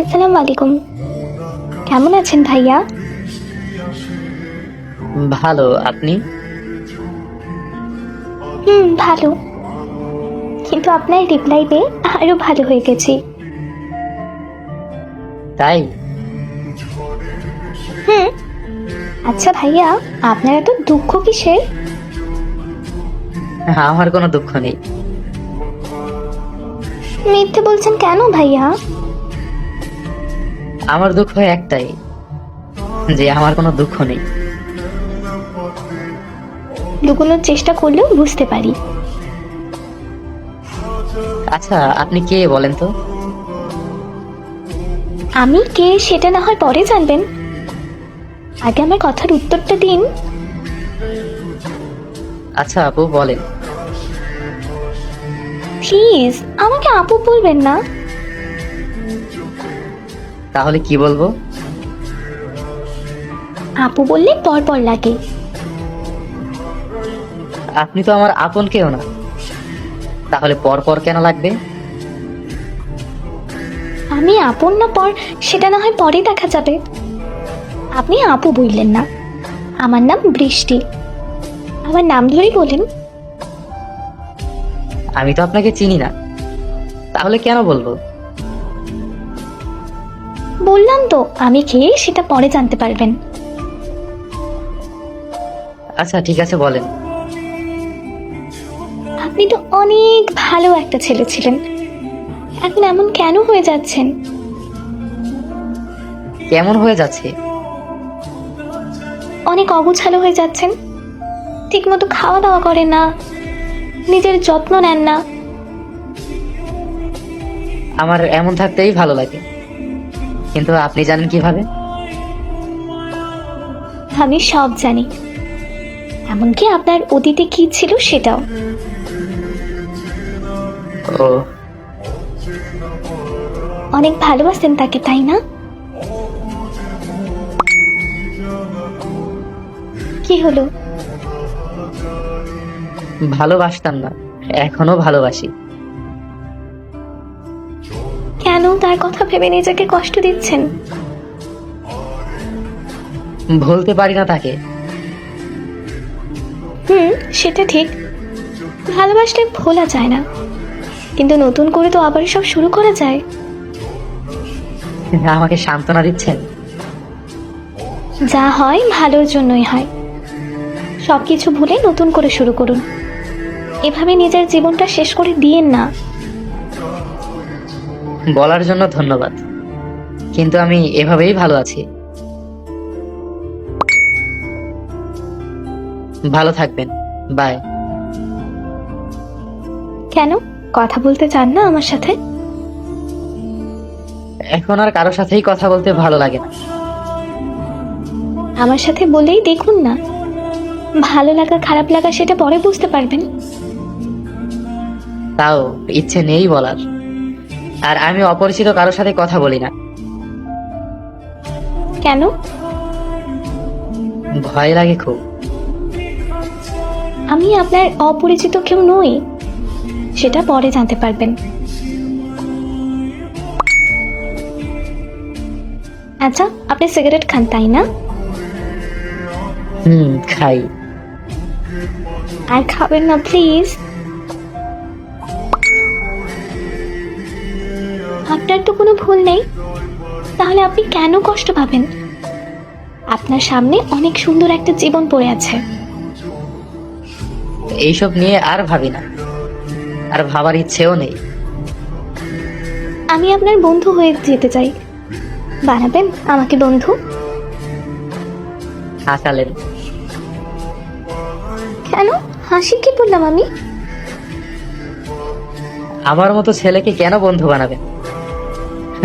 আসসালামু আলাইকুম। কেমন আছেন ভাইয়া? ভালো আপনি? হুম ভালো। কিন্তু আপনার রিপ্লাই পেয়ে আরও ভালো হয়ে গেছি। তাই? হুম। আচ্ছা ভাইয়া আপনার এত দুঃখ কিসের? আমার কোনো দুঃখ নেই। মিথ্যে বলছেন কেন ভাইয়া? আমার দুঃখ একটাই যে আমার কোনো দুঃখ নেই। লুকোনোর চেষ্টা করলেও বুঝতে পারি। আচ্ছা আপনি কে বলেন তো? আমি কে সেটা না হয় পরে জানবেন। আগে আমার কথার উত্তরটা দিন। আচ্ছা আপু বলেন। প্লিজ আমাকে আপু বলবেন না। তাহলে কি বলব? আপু বললে পর পর লাগে। আপনি তো আমার আপন কেউ না। তাহলে পর পর কেন লাগবে? আমি আপন না পর সেটা না হয় পরে দেখা যাবে। আপনি আপু বললেন না। আমার নাম বৃষ্টি। আমার নাম ধরেই বলেন। আমি তো আপনাকে চিনি না। তাহলে কেন বলব? বললাম তো আমি কে সেটা পরে জানতে পারবেন। আচ্ছা ঠিক আছে বলেন। আপনি তো অনেক ভালো একটা ছেলে ছিলেন। এখন এমন কেন হয়ে যাচ্ছেন? কেমন হয়ে যাচ্ছে? অনেক অগোছালো হয়ে যাচ্ছেন। ঠিকমতো খাওয়া দাওয়া করেন না। নিজের যত্ন নেন না। আমার এমন থাকতেই ভালো লাগে। কিন্তু আপনি জানেন কীভাবে? আমি সব জানি। এমনকি আপনার অতীতে কি ছিল সেটাও। ও। অনেক ভালোবাসেন তাকে তাই না? কি হলো? ভালোবাসতাম না এখনও ভালোবাসি। তার কথা ভেবে নিজেকে কষ্ট দিচ্ছেন? ভুলতে পারি না তাকে। হুম সেটা ঠিক। ভালোবাসলে ভোলা যায় না। কিন্তু নতুন করে তো আবার সব শুরু করা যায়। আমাকে সান্ত্বনা দিচ্ছেন। যা হয় ভালোর জন্যই হয়। সব কিছু ভুলে নতুন করে শুরু করুন। এভাবে নিজের জীবনটা শেষ করে দিয়েন না। বলার জন্য ধন্যবাদ। কিন্তু আমি এভাবেই ভালো আছি। ভালো থাকবেন। বাই। কেন? কথা বলতে চান না আমার সাথে? এখন আর কারোর সাথেই কথা বলতে ভালো লাগে না। আমার সাথে বলেই দেখুন না। ভালো লাগা খারাপ লাগা সেটা পরে বুঝতে পারবেন। তাও ইচ্ছে নেই বলার। আর আমি অপরিচিত কারোর সাথে কথা বলি না। কেন? ভয় লাগে খুব। আমি আপনার অপরিচিত কেউ নই সেটা পরে জানতে পারবেন। আচ্ছা আপনি সিগারেট খান তাই না? হুম খাই। আর খাবেন না প্লিজ। ভুল নেই। তাহলে আপনি কেন কষ্ট পাবেন? আপনার সামনে অনেক সুন্দর একটা জীবন পড়ে আছে। এইসব নিয়ে আর ভাবি না। আর ভাবার ইচ্ছেও নেই। আমি আপনার বন্ধু হয়ে যেতে চাই। বানাবেন আমাকে বন্ধু? হাসালেন। কেন? হাসি কি বললাম আমি? আমার মতো ছেলেকে কেন বন্ধু বানাবেন?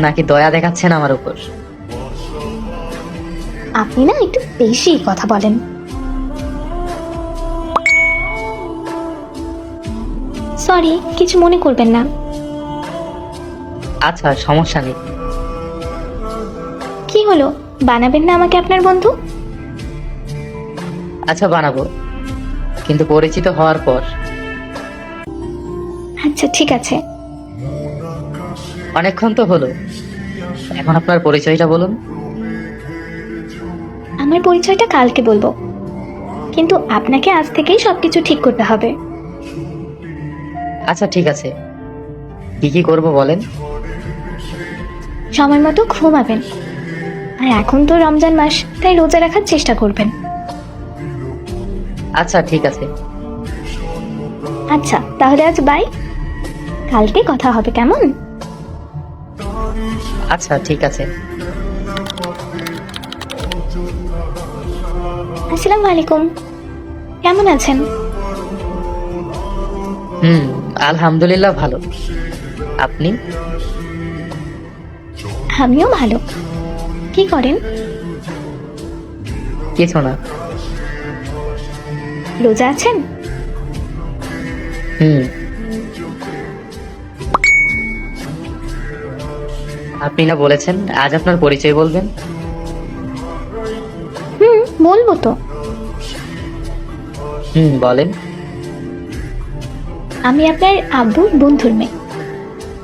নাকি দয়া দেখাচ্ছেন আমার উপর? আপনি না একটু বেশি কথা বলেন। সরি কিছু মনে করবেন না। আচ্ছা সমস্যা নেই। কি হলো? বানাবেন না আমাকে আপনার বন্ধু? আচ্ছা বানাবো। কিন্তু পরিচিত হওয়ার পর। আচ্ছা ঠিক আছে। অনেকক্ষণ তো হলো। এখন আপনার পরিচয়টা বলুন। আমার পরিচয়টা কালকে বলব। কিন্তু আপনাকে আজ থেকেই সবকিছু ঠিক করতে হবে। আচ্ছা ঠিক আছে। কি কি করব বলেন। সময় মতো ঘুমাবেন। আর এখন তো রমজান মাস তাই রোজা রাখার চেষ্টা করবেন। আচ্ছা ঠিক আছে। আচ্ছা তাহলে আজ বাই। কালকে কথা হবে কেমন? আচ্ছা ঠিক আছে। আসসালামু আলাইকুম। কেমন আছেন? হুম আলহামদুলিল্লাহ ভালো। আপনি? আমিও ভালো। কি করেন? কিছু না। রোজা আছেন? হুম। আপনি না বলেছেন আজ আপনার পরিচয় বলবেন। হুম বলব তো। হুম বলেন। আমি আপনার আব্বুর বন্ধুর মেয়ে।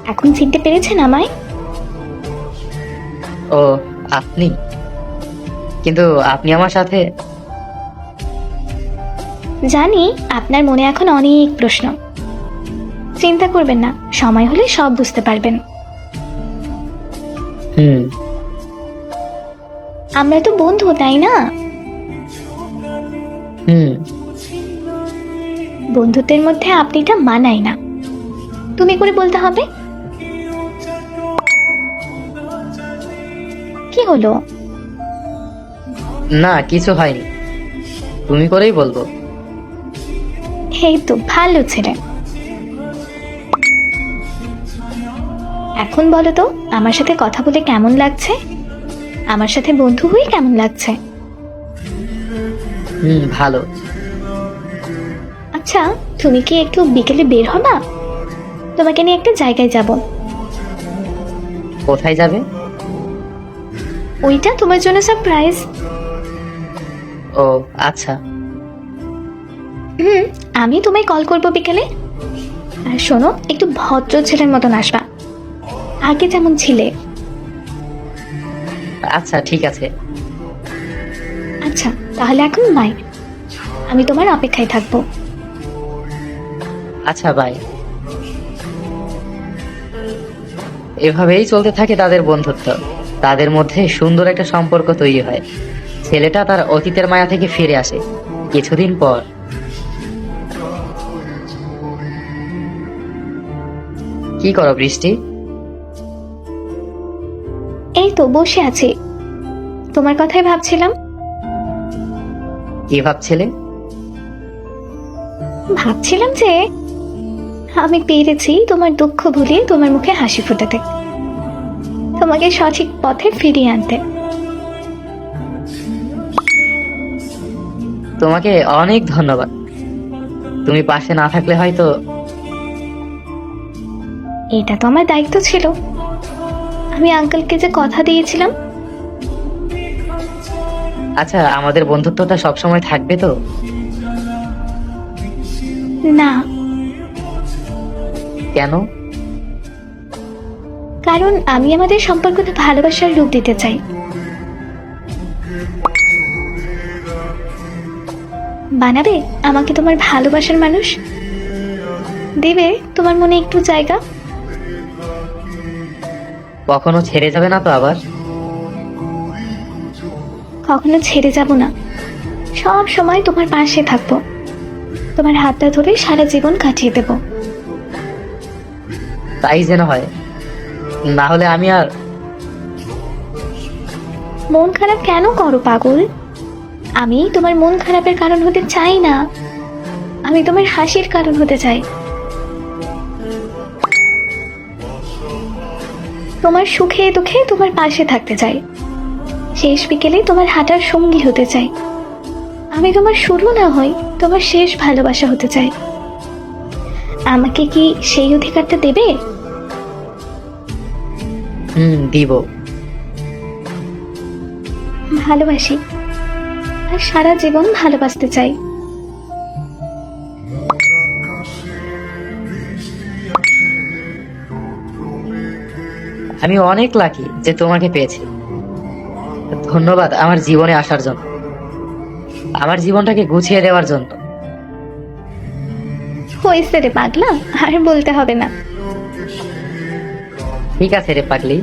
এখন চিনতে পেরেছেন আমায়? ও আপনি? কিন্তু আপনি আমার সাথে? জানি আপনার মনে এখন অনেক প্রশ্ন। চিন্তা করবেন না সময় হলে সব বুঝতে পারবেন। হুম। আমরা তো বন্ধু তাই না? হুম। বন্ধুত্বের মধ্যে আপনিটা মানায় না। তুমি করে বলতে হবে? কি হলো? না কিছু হয়নি। তুমি করেই বলব। এই তো ভালো ছেলে। এখন বলো তো আমার সাথে কথা বলে কেমন লাগছে? আমার সাথে বন্ধু হয়ে কেমন লাগছে? হুম ভালো। আচ্ছা তুমি কি একটু বিকেলে বের হবা? তোমাকে নিয়ে একটা জায়গায় যাব। কোথায় যাবে? ওইটা তোমার জন্য সারপ্রাইজ ও আচ্ছা। হুম আমি তোমায় কল করব বিকেলে। আর শোনো একটু ভদ্র ছেলের মতন আসবা। আগে যেমন ছিলে। আচ্ছা ঠিক আছে। আচ্ছা তাহলে এখন বাই আমি তোমার অপেক্ষায় থাকব। আচ্ছা বাই এভাবেই চলতে থাকে তাদের বন্ধুত্ব। তাদের মধ্যে সুন্দর একটা সম্পর্ক তৈরি হয়। ছেলেটা তার অতীতের মায়া থেকে ফিরে আসে। কিছুদিন পর। কি করো বৃষ্টি? এই তো বসে আছি। তোমার কথাই ভাবছিলাম। কি ভাবছিলে? ভাবছিলাম যে আমি পেরেছি তোমার দুঃখ ভুলিয়ে তোমার মুখে হাসি ফোটাতে। তোমাকে সঠিক পথে ফিরিয়ে আনতে। তোমাকে অনেক ধন্যবাদ। তুমি পাশে না থাকলে হয়তো এটা তো আমার দায়িত্ব ছিল। আমি আঙ্কেলকে যে কথা দিয়েছিলাম। আচ্ছা আমাদের বন্ধুত্বটা সবসময় থাকবে তো? না। কেন? কারণ আমি আমাদের সম্পর্কতে ভালোবাসার রূপ দিতে চাই। বানাবে? আমাকে তোমার ভালোবাসার মানুষ? দেবে? তোমার মনে একটু জায়গা? কখনো ছেড়ে যাবে না তো আবার? কখনো ছেড়ে যাব না। সব সময় তোমার পাশে থাকব। তোমার হাতটা ধরে সারা জীবন কাটিয়ে দেব। তাই যেন হয়। না হলে আমি আর মন খারাপ কেন করো পাগল? আমি তোমার মন খারাপের কারণ হতে চাই না। আমি তোমার হাসির কারণ হতে চাই। তোমার সুখে দুঃখে তোমার পাশে থাকতে চাই। শেষ বিকেলে তোমার হাঁটার সঙ্গী হতে চাই। আমি তোমার শুরু না হই তোমার শেষ ভালোবাসা হতে চাই। আমাকে কি সেই অধিকারটা দেবে? হুম দিব। ভালোবাসি। আর সারা জীবন ভালোবাসতে চাই। আমি অনেক লাকি যে তোমাকে পেয়েছি। ধন্যবাদ আমার জীবনে আসার জন্য। আমার জীবনটাকে গুছিয়ে দেওয়ার জন্য। হয়েছে রে পাগলা আর বলতে হবে না। ঠিক আছে রে পাগলি।